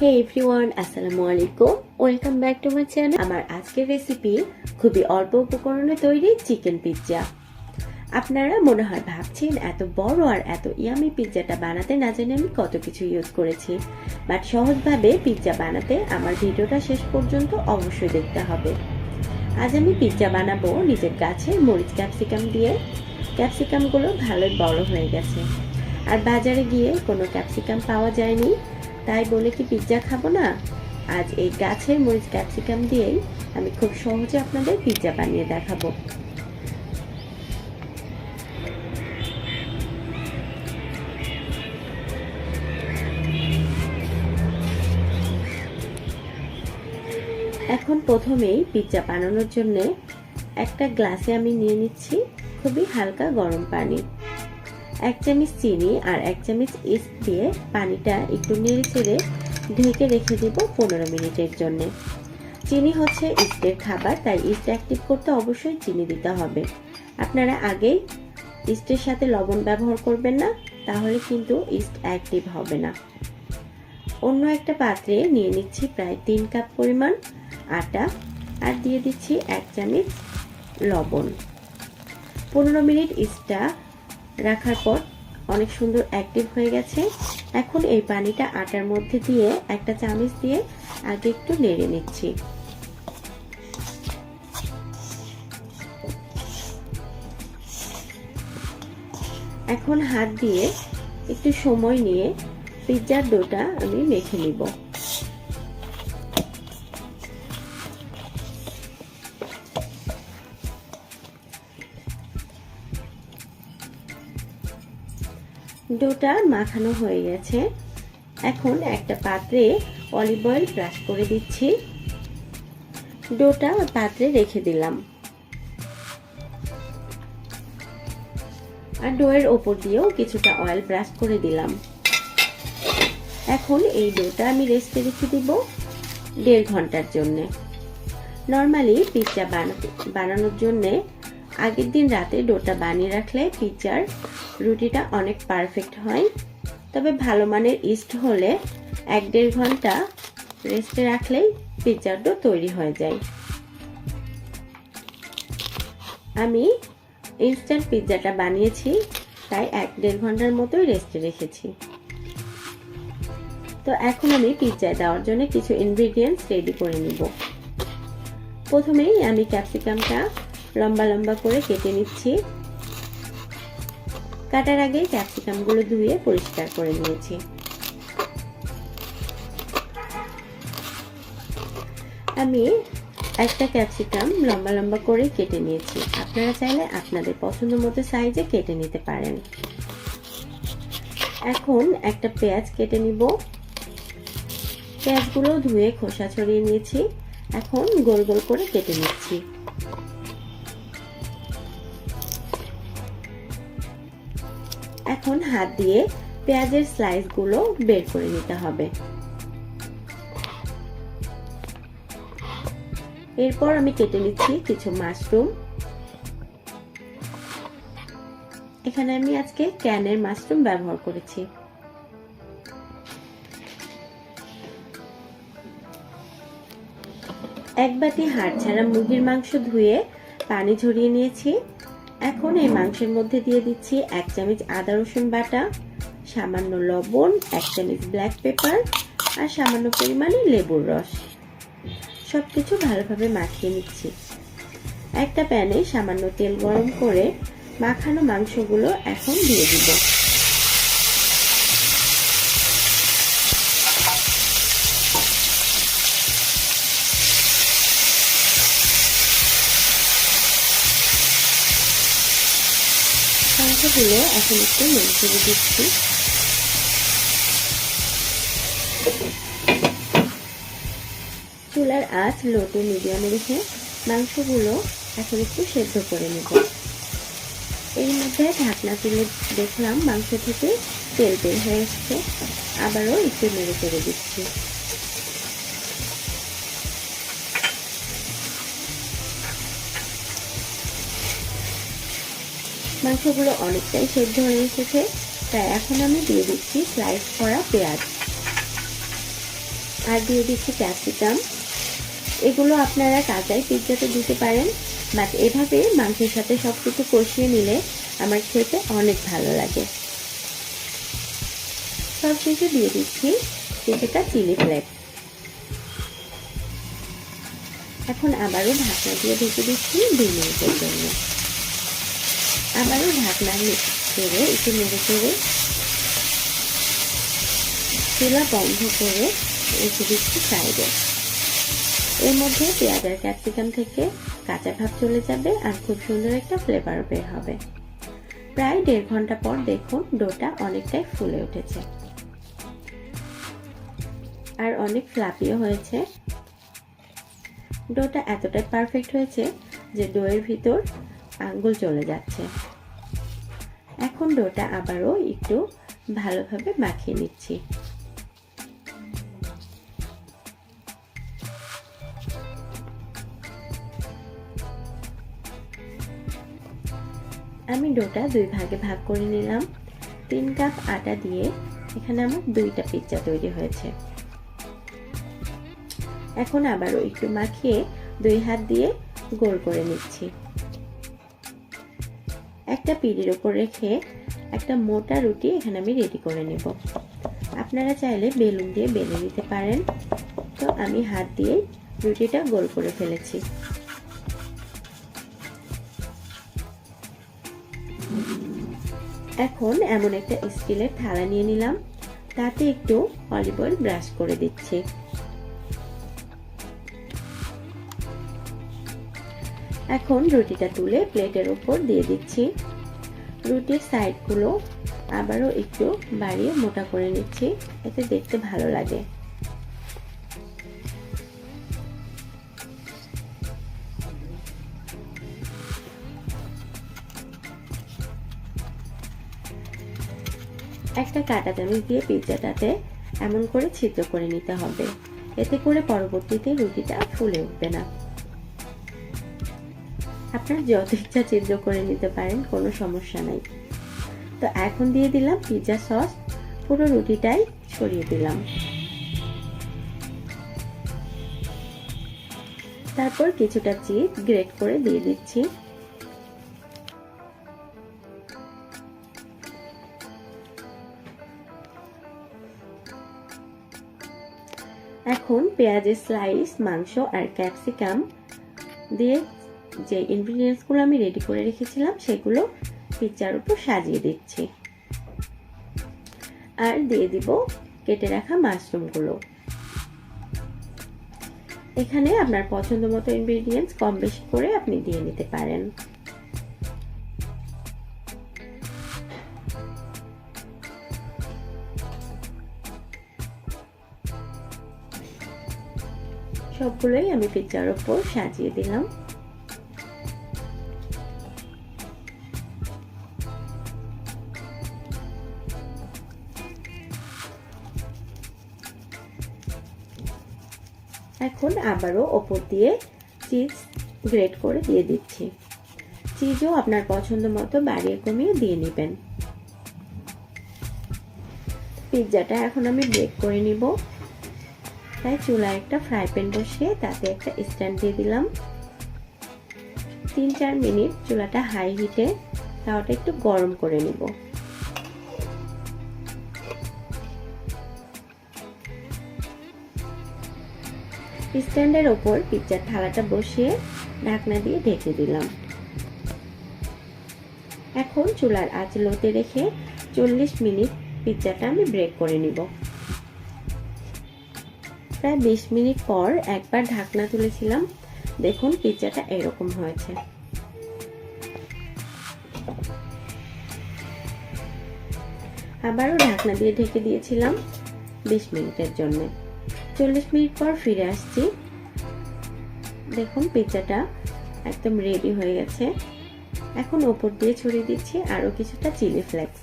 হে everyone আসসালামু আলাইকুম welcome back to my channel আমার আজকের রেসিপি খুবই অল্প উপকরণে তৈরি চিকেন পিৎজা আপনারা মনে হয় ভাবছেন, এত বড় আর এত ইয়ামি পিৎজাটা বানাতে না জানি আমি কত কিছু ইউজ করেছি। বাট সহজভাবে পিৎজা বানাতে আমার ভিডিওটা শেষ পর্যন্ত অবশ্যই দেখতে হবে। আজ আমি পিৎজা বানাবো নিজের গাছে মরিচ ক্যাপসিকাম দিয়ে। ক্যাপসিকামগুলো ভালোই বড় হয়ে গেছে। আর বাজারে গিয়ে কোনো ক্যাপসিকাম পাওয়া যায়নি। তাই বলে কি পিৎজা খাব না? আজ এই গাছের মরিচ ক্যাপসিকাম দিয়েই আমি খুব সহজে আপনাদের পিৎজা বানিয়ে দেখাবো। এখন প্রথমেই পিৎজা বানানোর জন্য একটা গ্লাসে আমি নিয়ে নিচ্ছি খুবই হালকা গরম পানি। এক চামচ চিনি আর এক চামচ ইস্ট দিয়ে পানিটা একটু নেড়ে চেড়ে ঢেকে রেখে দেব পনেরো মিনিটের জন্য। চিনি হচ্ছে ইস্টের খাবার, তাই ইস্ট অ্যাক্টিভ করতে অবশ্যই চিনি দিতে হবে। আপনারা আগেই ইস্টের সাথে লবণ ব্যবহার করবেন না, তাহলে কিন্তু ইস্ট অ্যাক্টিভ হবে না। অন্য একটা পাত্রে নিয়ে নিচ্ছি প্রায় তিন কাপ পরিমাণ আটা আর দিয়ে দিচ্ছি এক চামচ লবণ। পনেরো মিনিট ইস্টটা রাখার পর অনেক সুন্দর অ্যাক্টিভ হয়ে গেছে। এখন এই পানিটা আটার মধ্যে দিয়ে একটা চামচ দিয়ে আগে একটু নেড়ে নিচ্ছি। এখন হাত দিয়ে একটু সময় নিয়ে পিৎজার ডোটা আমি মেখে নিব। ডোটা মাখানো হয়ে গেছে। এখন একটা পাত্রে অলিভ অয়েল ব্রাশ করে দিচ্ছি। ডোটা পাত্রে রেখে দিলাম। আর ডোয়ের ওপর দিয়েও কিছুটা অয়েল ব্রাশ করে দিলাম। এখন এই ডোটা আমি রেস্টে রেখে দিব দেড় ঘণ্টার জন্য। নর্মালি পিৎজা বানানোর জন্যে আগের দিন রাতে ডোটা বানিয়ে রাখলে পিৎজার রুটিটা অনেক পারফেক্ট হয়। তবে ভালো মানের ইস্ট হলে এক দেড় ঘণ্টা রেস্টে রাখলেই পিৎজার ডো তৈরি হয়ে যায়। আমি ইনস্ট্যান্ট পিৎজাটা বানিয়েছি তাই এক দেড় ঘণ্টার মতোই রেস্টে রেখেছি। তো এখন আমি পিৎজায় দেওয়ার জন্য কিছু ইনগ্রিডিয়েন্টস রেডি করে নিব। প্রথমেই আমি ক্যাপসিকামটা লম্বা লম্বা করে কেটে নিচ্ছি। কাটার আগে ক্যাপসিকামগুলো ধুয়ে পরিষ্কার করে নিয়েছি। আমি একটা ক্যাপসিকাম লম্বা লম্বা করে কেটে নিয়েছি। আপনারা চাইলে আপনাদের পছন্দ মতো সাইজে কেটে নিতে পারেন। এখন একটা পেঁয়াজ কেটে নিব। পেঁয়াজগুলো ধুয়ে খোসা ছড়িয়ে নিয়েছি। এখন গোল গোল করে কেটে নিচ্ছি। এখন হাত দিয়ে পেঁয়াজের স্লাইসগুলো বের করে নিতে হবে। এরপর আমি কেটে নিচ্ছি কিছু মাশরুম এখানে আমি আজকে ক্যানের মাশরুম ব্যবহার করেছি। এক বাটি হাড় ছাড়া মুরগির মাংস ধুয়ে পানি ঝরিয়ে নিয়েছি। এখন এই মাংসের মধ্যে দিয়ে দিচ্ছি এক চামচ আদা রসুন বাটা, সামান্য লবণ, এক চামচ ব্ল্যাক পেপার আর সামান্য পরিমাণে লেবুর রস। সব কিছু ভালোভাবে মাখিয়ে নিচ্ছি। একটা প্যানে সামান্য তেল গরম করে মাখানো মাংসগুলো এখন দিয়ে দিব। মাংসগুলো এখন একটু নেড়ে চেড়ে দিচ্ছি। চুলার আঁচ লো টু মিডিয়ামে রেখে মাংসগুলো এখন একটু সেদ্ধ করে নেব। এর মধ্যে ঢাকনা তুলে দেখলাম মাংস থেকে তেল বের হয়ে এসছে। আবারও একটু নেড়ে করে দিচ্ছি। মাংসগুলো অনেকটাই সেদ্ধ হয়ে এসেছে। তাই এখন আমি দিয়ে দিচ্ছি স্লাইস করা পেঁয়াজ। আর দিয়ে দিচ্ছি ক্যাপসিকাম এগুলো আপনারা কাঁচাই পিৎজাতে দিতে পারেন। বাট এভাবে মাংসের সাথে সব কিছু কষিয়ে নিলে আমার খেতে অনেক ভালো লাগে। সব শেষে দিয়ে দিচ্ছি কিছুটা চিলি ফ্লেক্স এখন আবারও ঢাকনা দিয়ে ঢেকে দিচ্ছি দুই মিনিটের জন্য। আবারও ঢাকনা ছেড়ে, একটু নেড়ে চেড়ে চুলা বন্ধ করে রেখে দিচ্ছি সাইডে এর মধ্যে পেঁয়াজ আর ক্যাপসিকাম থেকে কাঁচা ভাব চলে যাবে আর খুব সুন্দর একটা ফ্লেভার বের হবে। প্রায় দেড় ঘণ্টা পর দেখুন ডোটা অনেকটাই ফুলে উঠেছে। আর অনেক ফ্লাপিও হয়েছে। ডোটা এতটাই পারফেক্ট হয়েছে যে ডোয়ের ভিতর আঙ্গুল চলে যাচ্ছে। এখন ডোটা আবারও একটু ভালোভাবে মাখিয়ে নিচ্ছি। আমি ডোটা দুই ভাগে ভাগ করে নিলাম। তিন কাপ আটা দিয়ে এখানে আমার দুইটা পিৎজা তৈরি হয়েছে। এখন আবারও একটু মাখিয়ে দুই হাত দিয়ে গোল করে নিচ্ছি। একটা পিড়ির ওপর রেখে একটা মোটা রুটি এখানে আমি রেডি করে নেব। আপনারা চাইলে বেলুন দিয়ে বেলে নিতে পারেন। তো আমি হাত দিয়ে রুটিটা গোল করে ফেলেছি। এখন এমন একটা স্টিলের থালা নিয়ে নিলাম। তাতে একটু অলিভ অয়েল ব্রাশ করে দিচ্ছি। এখন রুটিটা তুলে প্লেটের উপর দিয়ে দিচ্ছি। রুটির সাইডগুলো আবারও একটু বাড়িয়ে মোটা করে নিচ্ছি, এতে দেখতে ভালো লাগে। একটা কাটা চামচ দিয়ে পিৎজাটাতে এমন করে ছিদ্র করে নিতে হবে, এতে করে পরবর্তীতে রুটিটা ফুলে উঠবে না। আপনার যত ইচ্ছা ছিদ্র করে নিতে পারেন, কোনো সমস্যা নাই। তো এখন দিয়ে দিলাম পিৎজা সস পুরো রুটিটাই ছড়িয়ে দিলাম। তারপর কিছুটা চিজ গ্রেট করে দিয়ে দিচ্ছি। এখন পেঁয়াজের স্লাইস মাংস আর ক্যাপসিকাম দিয়ে যে ইনগ্রিডিয়েন্টসগুলো আমি রেডি করে রেখেছিলাম, সেগুলো পিৎজার উপর সাজিয়ে দিচ্ছি। আর দিয়ে দিব কেটে রাখা মাশরুমগুলো এখানে আপনার পছন্দ মতো ইনগ্রিডিয়েন্টস কম বেশি করে আপনি দিয়ে নিতে পারেন। সবগুলোই আমি পিৎজার ওপর সাজিয়ে দিলাম। এখন আবারও ওপর দিয়ে চিজ গ্রেট করে দিয়ে দিচ্ছি। চিজও আপনার পছন্দ মতো বাড়িয়ে কমিয়ে দিয়ে নেবেন। পিৎজাটা এখন আমি ব্রেক করে নিব। তাই চুলায় একটা ফ্রাই প্যান বসিয়ে তাতে একটা স্ট্যান্ড দিয়ে দিলাম। তিন চার মিনিট চুলাটা হাই হিটে, তাওয়াটা একটু গরম করে নিব। স্ট্যান্ডের ওপর পিৎজার থালাটা বসিয়ে ঢাকনা দিয়ে ঢেকে দিলাম। এখন চুলার আঁচ লোতে রেখে চল্লিশ মিনিট পিৎজাটা আমি ব্রেক করে নিব। প্রায় বিশ মিনিট পর একবার ঢাকনা তুলেছিলাম। দেখুন পিৎজাটা এরকম হয়েছে। আবারও ঢাকনা দিয়ে ঢেকে দিয়েছিলাম বিশ মিনিটের জন্য। চল্লিশ মিনিট পর ফিরে আসছি। দেখুন পিৎজাটা একদম রেডি হয়ে গেছে। এখন ওপর দিয়ে ছড়িয়ে দিচ্ছি আরও কিছুটা চিলি ফ্লেক্স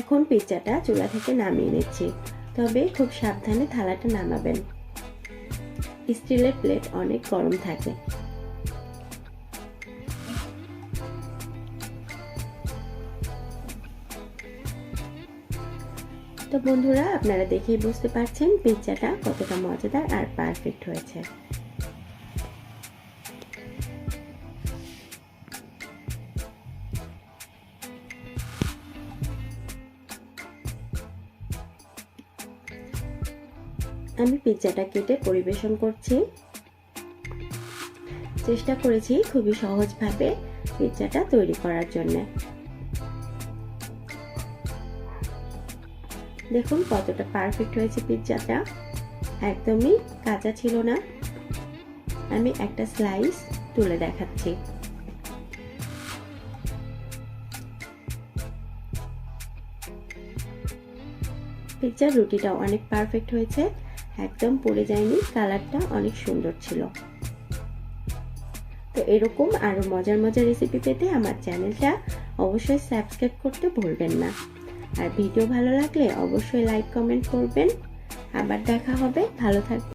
এখন পিৎজাটা চুলা থেকে নামিয়ে নিচ্ছি। তবে খুব সাবধানে থালাটা নামাবেন। স্টিলের প্লেট অনেক গরম থাকে। তো বন্ধুরা, আপনারা দেখেই বুঝতে পারছেন পিৎজাটা কতটা মজাদার আর পারফেক্ট হয়েছে। আমি পিৎজাটা কেটে পরিবেশন করছি। চেষ্টা করেছি খুবই সহজভাবে পিৎজাটা তৈরি করার জন্য। দেখুন কতটা পারফেক্ট হয়েছে পিৎজাটা। একদমই কাঁচা ছিল না। আমি একটা স্লাইস তুলে দেখাচ্ছি। পিৎজার রুটিটা অনেক পারফেক্ট হয়েছে। একদম পড়ে যায়নি, কালারটা অনেক সুন্দর ছিল। তো এরকম আরও মজার মজার রেসিপি পেতে আমার চ্যানেলটা অবশ্যই সাবস্ক্রাইব করতে ভুলবেন না। আর ভিডিও ভালো লাগলে অবশ্যই লাইক কমেন্ট করবেন। আবার দেখা হবে, ভালো থাকবেন।